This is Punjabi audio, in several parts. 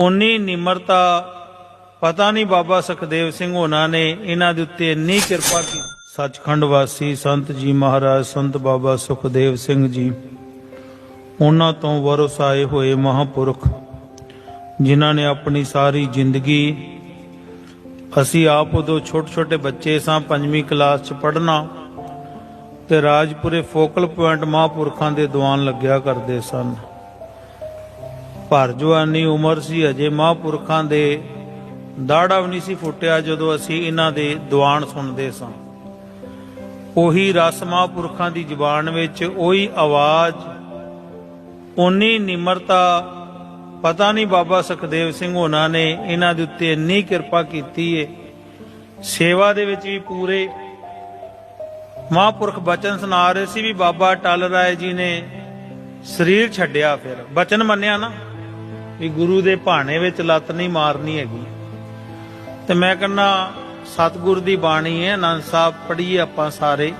ਉਨੀ ਨਿਮਰਤਾ, ਪਤਾ ਨਹੀਂ ਬਾਬਾ ਸੁਖਦੇਵ ਸਿੰਘ ਹੋਣਾ ਨੇ ਇਹਨਾਂ ਦੇ ਉੱਤੇ ਇੰਨੀ ਕਿਰਪਾ ਕੀਤੀ। ਸੱਚਖੰਡ ਵਾਸੀ ਸੰਤ ਜੀ ਮਹਾਰਾਜ, ਸੰਤ ਬਾਬਾ ਸੁਖਦੇਵ ਸਿੰਘ ਜੀ, ਉਹਨਾਂ ਤੋਂ ਵਰਸ ਆਏ ਹੋਏ ਮਹਾਪੁਰਖ, ਜਿਨ੍ਹਾਂ ਨੇ ਆਪਣੀ ਸਾਰੀ ਜ਼ਿੰਦਗੀ ਅਸੀਂ ਆਪ ਉਦੋਂ ਛੋਟੇ ਛੋਟੇ ਬੱਚੇ ਸਾਂ, ਪੰਜਵੀਂ ਕਲਾਸ ਚ ਪੜ੍ਹਨਾ, ਤੇ ਰਾਜਪੁਰੇ ਫੋਕਲ ਪੁਆਇੰਟ ਮਹਾਪੁਰਖਾਂ ਦੇ ਦੀਵਾਨ ਲੱਗਿਆ ਕਰਦੇ ਸਨ। ਭਰ ਜਵਾਨੀ ਉਮਰ ਸੀ, ਅਜੇ ਮਹਾਂਪੁਰਖਾਂ ਦੇ ਦਾੜਾ ਵੀ ਨਹੀਂ ਸੀ ਫੁੱਟਿਆ ਜਦੋਂ ਅਸੀਂ ਇਹਨਾਂ ਦੇ ਦੀਵਾਨ ਸੁਣਦੇ ਸਾਂ। ਉਹੀ ਰਸ ਮਹਾਪੁਰਖਾਂ ਦੀ ਜ਼ੁਬਾਨ ਵਿੱਚ, ਉਹੀ ਆਵਾਜ਼ ਉਨੀ ਨਿਮਰਤਾ, ਪਤਾ ਨਹੀਂ ਬਾਬਾ ਸੁਖਦੇਵ ਸਿੰਘ ਹੋਣਾ ਨੇ ਇਹਨਾਂ ਦੇ ਉੱਤੇ ਇੰਨੀ ਕਿਰਪਾ ਕੀਤੀ ਏ। ਸੇਵਾ ਦੇ ਵਿੱਚ ਵੀ ਪੂਰੇ ਮਹਾਂਪੁਰਖ ਬਚਨ ਸੁਣਾ ਰਹੇ ਸੀ ਵੀ ਬਾਬਾ ਟਲ ਰਾਏ ਜੀ ਨੇ ਸਰੀਰ ਛੱਡਿਆ ਫਿਰ। ਬਚਨ ਮੰਨਿਆ ਨਾ? ਵੀ ਗੁਰੂ ਦੇ ਭਾਣੇ ਵਿੱਚ ਲੱਤ ਨਹੀਂ ਮਾਰਨੀ ਹੈਗੀ। ਤੇ ਮੈਂ ਕਹਿੰਦਾ, ਸਤਿਗੁਰ ਦੀ ਬਾਣੀ ਹੈ, ਆਨੰਦ ਸਾਹਿਬ ਪੜ੍ਹੀਏ ਆਪਾਂ ਸਾਰੇ।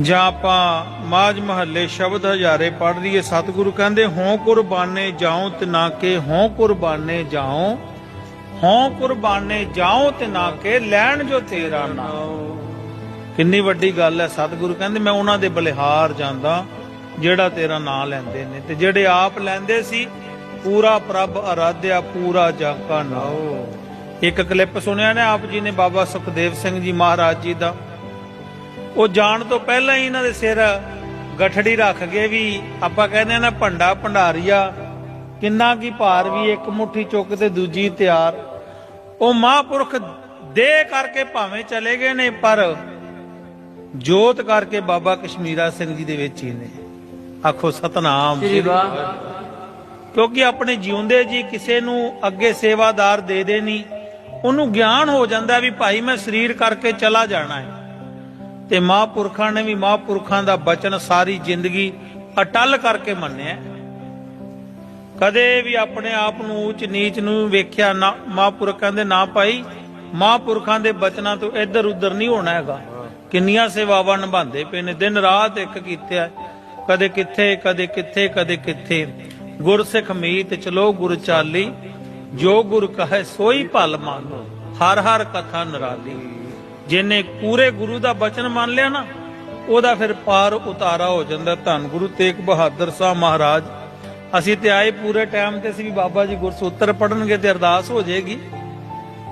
ਜਾਂ ਆਪਾਂ ਮਾਝ ਮਹੱਲੇ ਸ਼ਬਦ ਹਜ਼ਾਰੇ ਪੜ੍ਹ ਲਈਏ, ਸਤਿਗੁਰੂ ਕਹਿੰਦੇ ਹੋਂ ਕੁਰਬਾਨੇ ਜਾਉ ਤੇ ਨਾ ਕੇ ਹੋਂ ਕੁਰਬਾਨੇ ਜਾਉ ਹੋਂ ਕੁਰਬਾਨੇ ਜਾਉ ਤੇ ਨਾ ਕੇ, ਲੈਣ ਜੋ ਤੇਰਾ ਨਾਮ। ਕਿੰਨੀ ਵੱਡੀ ਗੱਲ ਹੈ, ਸਤਿਗੁਰੂ ਕਹਿੰਦੇ, ਮੈਂ ਉਹਨਾਂ ਦੇ ਬਲਿਹਾਰ ਜਾਂਦਾ ਜਿਹੜਾ ਤੇਰਾ ਨਾਮ ਲੈਂਦੇ ਨੇ ਤੇ ਜਿਹੜੇ ਆਪ ਲੈਂਦੇ ਸੀ, ਪੂਰਾ ਪ੍ਰਭ ਅਰਾਧਿਆ, ਪੂਰਾ ਜਾਕਾ ਨਾਉ। ਇੱਕ ਕਲਿੱਪ ਸੁਣਿਆ ਨੇ ਆਪ ਜੀ ਨੇ ਬਾਬਾ ਸੁਖਦੇਵ ਸਿੰਘ ਜੀ ਮਹਾਰਾਜ ਜੀ ਦਾ। ਉਹ ਜਾਣ ਤੋਂ ਪਹਿਲਾਂ ਹੀ ਇਹਨਾਂ ਦੇ ਸਿਰ ਗਠੜੀ ਰੱਖ ਗਏ ਵੀ ਆਪਾਂ ਕਹਿੰਦੇ ਆ ਨਾ ਭੰਡਾ ਭੰਡਾਰੀਆ, ਕਿੰਨਾ ਕੀ ਭਾਰ ਵੀ ਇੱਕ ਮੁਠੀ ਚੁੱਕ ਤੇ ਦੂਜੀ ਤਿਆਰ। ਉਹ ਮਹਾਂਪੁਰਖ ਦੇ ਕਰਕੇ ਭਾਵੇਂ ਚਲੇ ਗਏ ਨੇ, ਪਰ ਜੋਤ ਕਰਕੇ ਬਾਬਾ ਕਸ਼ਮੀਰਾ ਸਿੰਘ ਜੀ ਦੇ ਵਿੱਚ ਹੀ ਨੇ। ਆਖੋ ਸਤਨਾਮ ਸ੍ਰੀ ਵਾਹ। ਕਿਉਂਕਿ ਆਪਣੇ ਜਿਉਂਦੇ ਜੀ ਕਿਸੇ ਨੂੰ ਅੱਗੇ ਸੇਵਾਦਾਰ ਦੇ ਦੇ ਨਹੀਂ ਉਹਨੂੰ ਗਿਆਨ ਹੋ ਜਾਂਦਾ ਵੀ ਭਾਈ ਮੈਂ ਸਰੀਰ ਕਰਕੇ ਚਲਾ ਜਾਣਾ ਹੈ। ਤੇ ਮਹਾਂਪੁਰਖਾਂ ਨੇ ਵੀ ਮਹਾਂਪੁਰਖਾਂ ਦਾ ਬਚਨ ਸਾਰੀ ਜ਼ਿੰਦਗੀ ਅਟਲ ਕਰਕੇ ਮੰਨਿਆ। ਕਦੇ ਵੀ ਆਪਣੇ ਆਪ ਨੂੰ ਉੱਚ ਨੀਚ ਨੂੰ ਵੇਖਿਆ ਨਾ ਮਹਾਂਪੁਰਖ ਕਹਿੰਦੇ ਨਾ ਭਾਈ ਮਹਾਂਪੁਰਖਾਂ ਦੇ ਬਚਨਾਂ ਤੋਂ ਇੱਧਰ ਉੱਧਰ ਨਹੀਂ ਹੋਣਾ ਹੈਗਾ। ਕਿੰਨੀਆਂ ਸੇਵਾਵਾਂ ਨਿਭਾਉਂਦੇ ਪਏ ਨੇ ਦਿਨ ਰਾਤ ਇੱਕ ਕੀਤਾ ਕਦੇ ਕਿੱਥੇ ਕਦੇ ਕਿੱਥੇ ਕਦੇ ਕਿੱਥੇ। ਗੁਰਸਿੱਖ ਮੀਤ ਚਲੋ ਗੁਰ ਚਾਲੀ, ਜੋ ਗੁਰ ਕਹੈ ਸੋਈ ਭਲ ਮਾਨੋ, ਹਰ ਹਰ ਕਥਾ ਨਰਾਲੀ। ਜਿਹਨੇ ਪੂਰੇ ਗੁਰੂ ਦਾ ਬਚਨ ਮੰਨ ਲਿਆ ਨਾ, ਉਹਦਾ ਫਿਰ ਪਾਰ ਉਤਾਰਾ ਹੋ ਜਾਂਦਾ। ਧੰਨ ਗੁਰੂ ਤੇਗ ਬਹਾਦਰ ਸਾਹਿਬ ਮਹਾਰਾਜ। ਅਸੀਂ ਤੇ ਆਏ ਪੂਰੇ ਟਾਈਮ ਤੇ ਸੀ ਵੀ ਬਾਬਾ ਜੀ ਗੁਰਸੂਤਰ ਪੜਨਗੇ ਤੇ ਅਰਦਾਸ ਹੋ ਜਾਏਗੀ।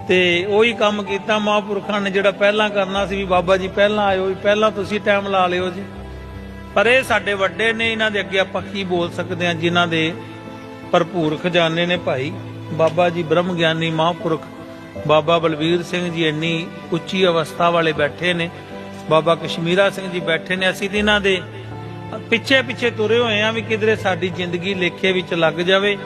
ਤੇ ਉਹੀ ਕੰਮ ਕੀਤਾ ਮਹਾਂਪੁਰਖਾਂ ਨੇ ਜਿਹੜਾ ਪਹਿਲਾਂ ਕਰਨਾ ਸੀ ਵੀ ਬਾਬਾ ਜੀ ਪਹਿਲਾਂ ਆਇਓ ਵੀ ਪਹਿਲਾਂ ਤੁਸੀਂ ਟਾਈਮ ਲਾ ਲਿਓ ਜੀ। ਪਰ ਇਹ ਸਾਡੇ ਵੱਡੇ ਨੇ, ਇਹਨਾਂ ਦੇ ਅੱਗੇ ਆਪਾਂ ਕੀ ਬੋਲ ਸਕਦੇ ਹਾਂ, ਜਿਨ੍ਹਾਂ ਦੇ ਭਰਪੂਰ ਖਜ਼ਾਨੇ ਨੇ ਭਾਈ। ਬਾਬਾ ਜੀ ਬ੍ਰਹਮ ਗਿਆਨੀ ਮਹਾਂਪੁਰਖ, ਬਾਬਾ ਬਲਵੀਰ ਸਿੰਘ ਜੀ ਇੰਨੀ ਉੱਚੀ ਅਵਸਥਾ ਵਾਲੇ ਬੈਠੇ ਨੇ, ਬਾਬਾ ਕਸ਼ਮੀਰਾ ਸਿੰਘ ਜੀ ਬੈਠੇ ਨੇ। ਅਸੀਂ ਤੇ ਇਹਨਾਂ ਦੇ ਪਿੱਛੇ ਪਿੱਛੇ ਤੁਰੇ ਹੋਏ ਆ ਵੀ ਕਿਧਰੇ ਸਾਡੀ ਜ਼ਿੰਦਗੀ ਲੇਖੇ ਵਿੱਚ ਲੱਗ ਜਾਵੇ।